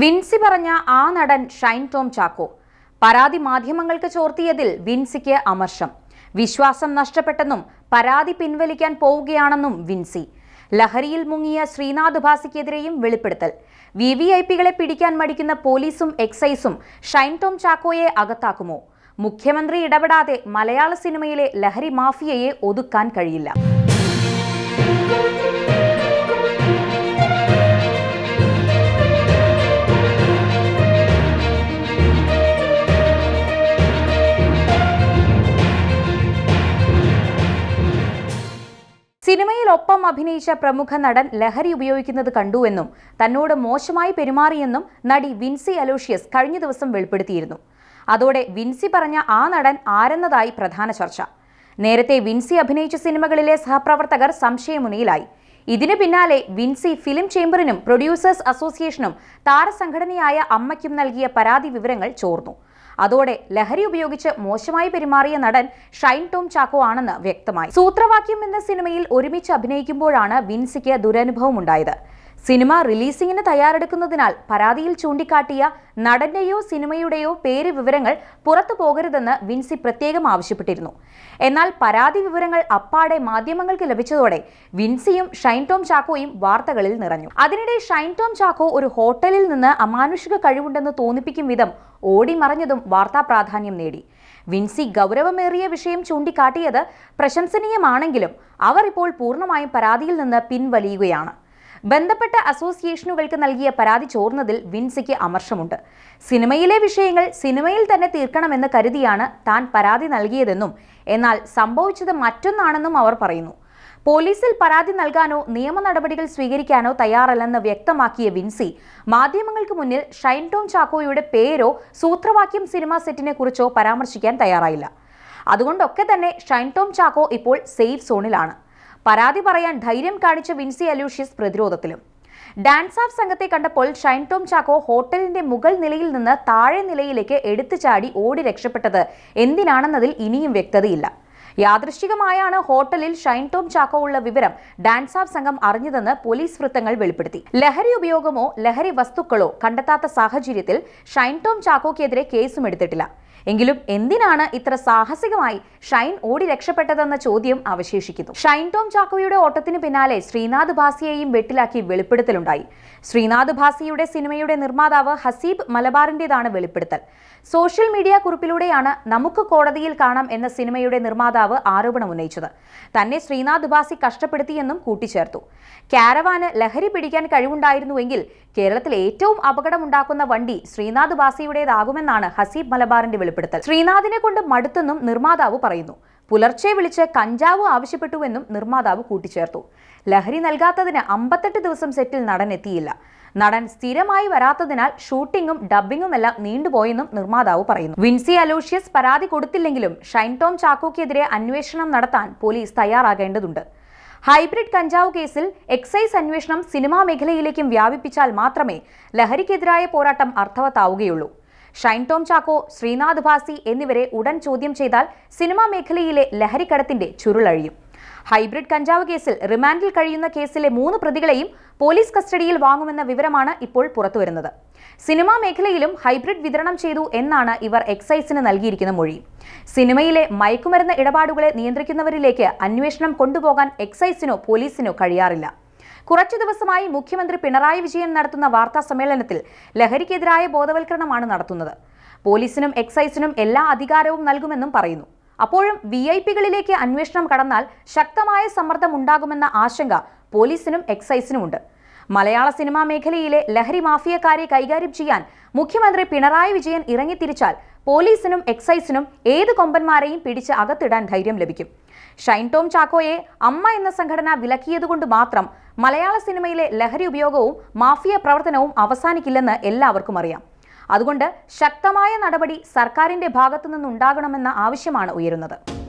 വിൻസി പറഞ്ഞ ആ നടൻ ഷൈൻ ടോം ചാക്കോ. പരാതി മാധ്യമങ്ങൾക്ക് ചോർത്തിയതിൽ വിൻസിക്ക് അമർഷം. വിശ്വാസം നഷ്ടപ്പെട്ടെന്നും പരാതി പിൻവലിക്കാൻ പോവുകയാണെന്നും വിൻസി. ലഹരിയിൽ മുങ്ങിയ ശ്രീനാഥ് ഭാസിക്കെതിരെയും വെളിപ്പെടുത്തൽ. വി വി ഐ പികളെ പിടിക്കാൻ മടിക്കുന്ന പോലീസും എക്സൈസും ഷൈൻ ടോം ചാക്കോയെ അകത്താക്കുമോ? മുഖ്യമന്ത്രി ഇടപെടാതെ മലയാള സിനിമയിലെ ലഹരി മാഫിയയെ ഒതുക്കാൻ കഴിയില്ല. ഒപ്പം അഭിനയിച്ച പ്രമുഖ നടൻ ലഹരി ഉപയോഗിക്കുന്നത് കണ്ടുവെന്നും തന്നോട് മോശമായി പെരുമാറിയെന്നും നടി വിൻസി അലോഷ്യസ് കഴിഞ്ഞ ദിവസം വെളിപ്പെടുത്തിയിരുന്നു. അതോടെ വിൻസി പറഞ്ഞ ആ നടൻ ആരെന്നതായി പ്രധാന ചർച്ച. നേരത്തെ വിൻസി അഭിനയിച്ച സിനിമകളിലെ സഹപ്രവർത്തകർ സംശയമുനയിലായി. ഇതിനു പിന്നാലെ വിൻസി ഫിലിം ചേംബറിനും പ്രൊഡ്യൂസേഴ്സ് അസോസിയേഷനും താരസംഘടനയായ അമ്മയ്ക്കും നൽകിയ പരാതി വിവരങ്ങൾ ചോർന്നു. അതോടെ ലഹരി ഉപയോഗിച്ച് മോശമായി പെരുമാറിയ നടൻ ഷൈൻ ടോം ചാക്കോ ആണെന്ന് വ്യക്തമായി. സൂത്രവാക്യം എന്ന സിനിമയിൽ ഒരുമിച്ച് അഭിനയിക്കുമ്പോഴാണ് വിൻസിക്ക് ദുരനുഭവം ഉണ്ടായത് സിനിമ റിലീസിംഗിന് തയ്യാറെടുക്കുന്നതിനാൽ പരാതിയിൽ ചൂണ്ടിക്കാട്ടിയ നടന്റെയോ സിനിമയുടെയോ പേര് വിവരങ്ങൾ പുറത്തു പോകരുതെന്ന് വിൻസി പ്രത്യേകം ആവശ്യപ്പെട്ടിരുന്നു. എന്നാൽ പരാതി വിവരങ്ങൾ അപ്പാടെ മാധ്യമങ്ങൾക്ക് ലഭിച്ചതോടെ വിൻസിയും ഷൈൻ ടോം ചാക്കോയും വാർത്തകളിൽ നിറഞ്ഞു. അതിനിടെ ഷൈൻ ടോം ചാക്കോ ഒരു ഹോട്ടലിൽ നിന്ന് അമാനുഷിക കഴിവുണ്ടെന്ന് തോന്നിപ്പിക്കും വിധം ഓടി മറഞ്ഞതും വാർത്താ പ്രാധാന്യം നേടി. വിൻസി ഗൗരവമേറിയ വിഷയം ചൂണ്ടിക്കാട്ടിയത് പ്രശംസനീയമാണെങ്കിലും അവർ ഇപ്പോൾ പൂർണമായും പരാതിയിൽ നിന്ന് പിൻവലിയുകയാണ്. ബന്ധപ്പെട്ട അസോസിയേഷനുകൾക്ക് നൽകിയ പരാതി ചോർന്നതിൽ വിൻസിക്ക് അമർഷമുണ്ട്. സിനിമയിലെ വിഷയങ്ങൾ സിനിമയിൽ തന്നെ തീർക്കണമെന്ന് കരുതിയാണ് താൻ പരാതി നൽകിയതെന്നും എന്നാൽ സംഭവിച്ചത് മറ്റൊന്നാണെന്നും അവർ പറയുന്നു. പോലീസിൽ പരാതി നൽകാനോ നിയമ നടപടികൾ സ്വീകരിക്കാനോ തയ്യാറല്ലെന്ന് വ്യക്തമാക്കിയ വിൻസി മാധ്യമങ്ങൾക്ക് മുന്നിൽ ഷൈൻ ടോം ചാക്കോയുടെ പേരോ സൂത്രവാക്യം സിനിമാ സെറ്റിനെ കുറിച്ചോ പരാമർശിക്കാൻ തയ്യാറായില്ല. അതുകൊണ്ടൊക്കെ തന്നെ ഷൈൻ ടോം ചാക്കോ ഇപ്പോൾ സേഫ് സോണിലാണ്. പരാതി പറയാൻ ധൈര്യം കാണിച്ച വിൻസി അലൂഷ്യസ് പ്രതിരോധത്തിലും. ഡാൻസ് ഓഫ് സംഘത്തെ കണ്ടപ്പോൾ ഷൈൻ ടോം ചാക്കോ ഹോട്ടലിന്റെ മുകൾ നിലയിൽ നിന്ന് താഴെ നിലയിലേക്ക് എടുത്തു ചാടി ഓടി രക്ഷപ്പെട്ടത് എന്തിനാണെന്നതിൽ ഇനിയും വ്യക്തതയില്ല. യാദൃശ്ചികമായാണ് ഹോട്ടലിൽ ഷൈൻ ടോം ചാക്കോ ഉള്ള വിവരം ഡാൻസ് ഓഫ് സംഘം അറിഞ്ഞതെന്ന് പോലീസ് വൃത്തങ്ങൾ വെളിപ്പെടുത്തി. ലഹരി ഉപയോഗമോ ലഹരി വസ്തുക്കളോ കണ്ടെത്താത്ത സാഹചര്യത്തിൽ ഷൈൻ ടോം ചാക്കോക്കെതിരെ കേസും എടുത്തിട്ടില്ല. എങ്കിലും എന്തിനാണ് ഇത്ര സാഹസികമായി ഷൈൻ ഓടി രക്ഷപ്പെട്ടതെന്ന ചോദ്യം അവശേഷിക്കുന്നു. ഷൈൻ ടോം ചാക്കോയുടെ ഓട്ടത്തിന് പിന്നാലെ ശ്രീനാഥ് ഭാസിയെയും വെട്ടിലാക്കി വെളിപ്പെടുത്തലുണ്ടായി. ശ്രീനാഥ് ഭാസിയുടെ സിനിമയുടെ നിർമ്മാതാവ് ഹസീബ് മലബാറിന്റേതാണ് വെളിപ്പെടുത്തൽ. സോഷ്യൽ മീഡിയ കുറിപ്പിലൂടെയാണ് നമുക്ക് കോടതിയിൽ കാണാം എന്ന സിനിമയുടെ നിർമ്മാതാവ് ആരോപണം ഉന്നയിച്ചത്. തന്നെ ശ്രീനാഥ് ഭാസി കഷ്ടപ്പെടുത്തിയെന്നും കൂട്ടിച്ചേർത്തു. കാരവാന് ലഹരി പിടിക്കാൻ കഴിവുണ്ടായിരുന്നുവെങ്കിൽ കേരളത്തിൽ ഏറ്റവും അപകടമുണ്ടാക്കുന്ന വണ്ടി ശ്രീനാഥ് ബാസിയുടേതാകുമെന്നാണ് ഹസീബ് മലബാറിന്റെ വെളിപ്പെടുത്തൽ. ശ്രീനാഥിനെ കൊണ്ട് മടുത്തെന്നും നിർമ്മാതാവ് പറയുന്നു. പുലർച്ചെ വിളിച്ച് കഞ്ചാവ് ആവശ്യപ്പെട്ടുവെന്നും നിർമ്മാതാവ് കൂട്ടിച്ചേർത്തു. ലഹരി നൽകാത്തതിന് അമ്പത്തെട്ട് ദിവസം സെറ്റിൽ നടൻ എത്തിയില്ല. നടൻ സ്ഥിരമായി വരാത്തതിനാൽ ഷൂട്ടിങ്ങും ഡബ്ബിംഗും എല്ലാം നീണ്ടുപോയെന്നും നിർമ്മാതാവ് പറയുന്നു. വിൻസി അലോഷ്യസ് പരാതി കൊടുത്തില്ലെങ്കിലും ഷൈൻ ടോം ചാക്കോക്കെതിരെ അന്വേഷണം നടത്താൻ പോലീസ് തയ്യാറാകേണ്ടതുണ്ട്. ഹൈബ്രിഡ് കഞ്ചാവ് കേസിൽ എക്സൈസ് അന്വേഷണം സിനിമാ മേഖലയിലേക്കും വ്യാപിപ്പിച്ചാൽ മാത്രമേ ലഹരിക്കെതിരായ പോരാട്ടം അർത്ഥവത്താവുകയുള്ളൂ. ഷൈൻ ടോം ചാക്കോ ശ്രീനാഥ് ഭാസി എന്നിവരെ ഉടൻ ചോദ്യം ചെയ്താൽ സിനിമാ മേഖലയിലെ ലഹരിക്കടത്തിന്റെ ചുരുളഴിയും. ഹൈബ്രിഡ് കഞ്ചാവ് കേസിൽ റിമാൻഡിൽ കഴിയുന്ന കേസിലെ മൂന്ന് പ്രതികളെയും പോലീസ് കസ്റ്റഡിയിൽ വാങ്ങുമെന്ന വിവരമാണ് ഇപ്പോൾ പുറത്തുവരുന്നത്. സിനിമാ മേഖലയിലും ഹൈബ്രിഡ് വിതരണം ചെയ്തു എന്നാണ് ഇവർ എക്സൈസിന് നൽകിയിരിക്കുന്ന മൊഴി. സിനിമയിലെ മയക്കുമരുന്ന് ഇടപാടുകളെ നിയന്ത്രിക്കുന്നവരിലേക്ക് അന്വേഷണം കൊണ്ടുപോകാൻ എക്സൈസിനോ പോലീസിനോ കഴിയാറില്ല. കുറച്ചു ദിവസമായി മുഖ്യമന്ത്രി പിണറായി വിജയൻ നടത്തുന്ന വാർത്താ സമ്മേളനത്തിൽ ലഹരിക്കെതിരായ ബോധവൽക്കരണമാണ് നടത്തുന്നത്. പോലീസിനും എക്സൈസിനും എല്ലാ അധികാരവും നൽകുമെന്നും പറയുന്നു. അപ്പോഴും വി ഐ പികളിലേക്ക് അന്വേഷണം കടന്നാൽ ശക്തമായ സമ്മർദ്ദം ഉണ്ടാകുമെന്ന ആശങ്ക പോലീസിനും എക്സൈസിനുമുണ്ട്. മലയാള സിനിമാ മേഖലയിലെ ലഹരി മാഫിയക്കാരെ കൈകാര്യം ചെയ്യാൻ മുഖ്യമന്ത്രി പിണറായി വിജയൻ ഇറങ്ങിത്തിരിച്ചാൽ പോലീസിനും എക്സൈസിനും ഏത് കൊമ്പന്മാരെയും പിടിച്ച് അകത്തിടാൻ ധൈര്യം ലഭിക്കും. ഷൈൻ ടോം ചാക്കോയെ അമ്മ എന്ന സംഘടന വിലക്കിയതുകൊണ്ട് മാത്രം മലയാള സിനിമയിലെ ലഹരി ഉപയോഗവും മാഫിയ പ്രവർത്തനവും അവസാനിക്കില്ലെന്ന് എല്ലാവർക്കും അറിയാം. അതുകൊണ്ട് ശക്തമായ നടപടി സർക്കാരിന്റെ ഭാഗത്തുനിന്നുണ്ടാകണമെന്ന ആവശ്യമാണ് ഉയരുന്നത്